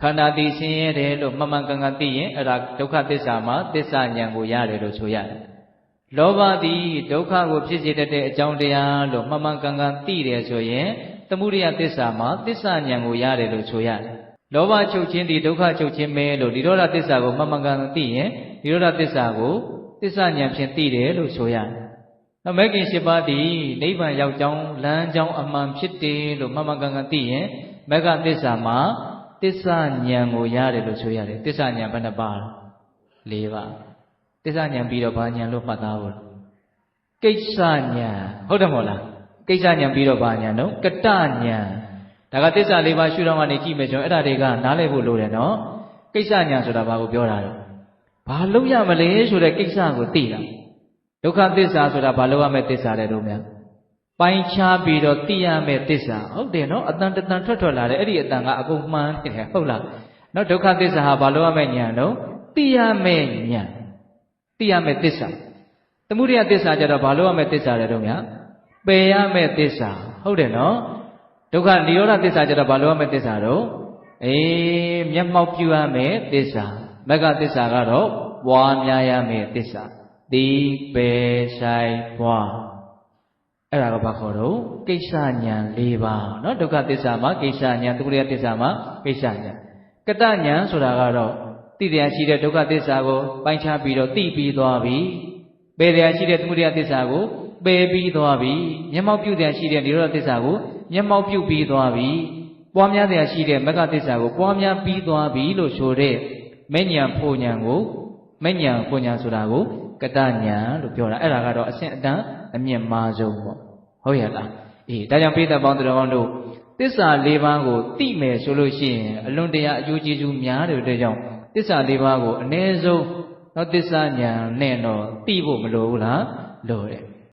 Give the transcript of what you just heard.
ခန္ဓာတည်ဆင်းရဲတယ်လို့မှန်မှန်ကန်ကန်သိရင်အဲ့ဒါဒုက္ခသစ္စာမှာသစ္စာဉာဏ်ကိုရတယ်လို့ဆိုရတယ်လောဘသည်ဒုက္ခကိုဖြစ်စေတတ်တဲ့အကြောင်းတရားလို့မှန်မှန်ကန်ကန်သိတယ်ဆိုရင်သမုဒယသစ္စာမှာသစ္စာဉာဏ်ကိုရတယ်လို့ဆိုရတယ်လောဘချုပ်ခြင်းသည်ဒုက္ခချုပ်ခြင်းပဲလို့ဒီရောဓသစ္စာကိုမှန်မှန်ကန်ကန်သိရင်ဒီရောဓသစ္စာကိုသစ္စာဉာဏ်ဖြင့်သိတယ်လို့ဆိုရတယ်။နောက်မဂ္ဂင်၈ပါးသည်နိဗ္ဗာန်ရောက်ကြောင်းလမ်းကြောင်းအမှန်ဖြစ်တယ်လို့မှန်မှန်ကန်ကန်သိရင်မဂ္ဂသစ္စာမှာ သစ္စာဉာဏ်ကိုရတယ်လို့ဆိုရတယ်။သစ္စာဉာဏ်ဘယ်နှပါလဲ။၄ပါး။သစ္စာဉာဏ်ပြီးတော့ဘာဉာဏ်လို့မှတ်သားဖို့။ကိစ္စဉာဏ်ဟုတ်တယ်မဟုတ်လား။ကိစ္စဉာဏ်ပြီးတော့ဘာဉာဏ်တော့ကတဉာဏ်ဒါကသစ္စာလေးပါးရှုတော့မှနေကြည့်မယ်ဆိုရင်အဲ့ဒါတွေကနားလည်ဖို့လိုတယ်နော်။ကိစ္စဉာဏ်ဆိုတာဘာကိုပြောတာလဲ။ဘာလုပ်ရမလဲဆိုတဲ့ကိစ္စကိုသိတာ။ဒုက္ခသစ္စာဆိုတာဘာလို့ရမယ့်သစ္စာလဲတို့များ။ ပိုင်းခြားပြီးတော့သိရမယ့်သစ္စာဟုတ်တယ်နော်။အတန်တတန်ထွက်ထွက်လာတယ်အဲ့ဒီအတန်ကအကုန်မှန်တယ်ဟုတ်လား။နော်ဒုက္ခသစ္စာဟာဘာလို့ရမယ့်ဉာဏ်တော့သိရမယ့်ဉာဏ်သိရမယ့်သစ္စာ။သမုဒယသစ္စာကြတော့ဘာလို့ရမယ့်သစ္စာလဲတို့များ။ပယ်ရမယ့်သစ္စာဟုတ်တယ်နော်။ဒုက္ခនិရောဓသစ္စာကြတော့ဘာလို့ရမယ့်သစ္စာတော့အေးမျက်မှောက်ပြုရမယ့်သစ္စာမဂ္ဂသစ္စာကတော့ပွားများရမယ့်သစ္စာတိပေဆိုင်ပွား အဲ့ဒါကဘာခေါ်တော့ကိစ္စညာ၄ပါးเนาะဒုက္ခသစ္စာမှာကိစ္စညာသုရိယသစ္စာမှာကိစ္စညာကတညာဆိုတာကတော့သိတရားရှိတဲ့ဒုက္ခသစ္စာကိုပိုင်းခြားပြီးတော့သိပြီးသွားပြီပယ်တရားရှိတဲ့သုရိယသစ္စာကိုပယ်ပြီးသွားပြီမျက်မှောက်ပြုတရားရှိတဲ့និရောဓသစ္စာကိုမျက်မှောက်ပြုပြီးသွားပြီပွားများတရားရှိတဲ့မဂ္ဂသစ္စာကိုပွားများပြီးသွားပြီလို့ဆိုတဲ့မဉ္ဇဉ်ဖို့ဉဏ်ကို မဉ္ဇဉ်ဖို့ဉဏ်ဆိုတာကိုကတဉဏ်လို့ပြောတာအဲ့ဒါကတော့အဆင့်အတန်းအမြင့်မားဆုံးပေါ့ဟုတ်ရဲ့လားအေးဒါကြောင့်ပိဿပေါင်းသူတော်ကောင်းတို့သစ္စာ၄ပါးကိုသိမယ်ဆိုလို့ရှိရင်အလွန်တရာအကျိုးကျေးဇူးများတယ်တဲ့ကြောင့်သစ္စာ၄ပါးကိုအ ਨੇ ဆုံးတော့သစ္စာဉာဏ်နဲ့တော့သိဖို့မလိုဘူးလားလိုတယ်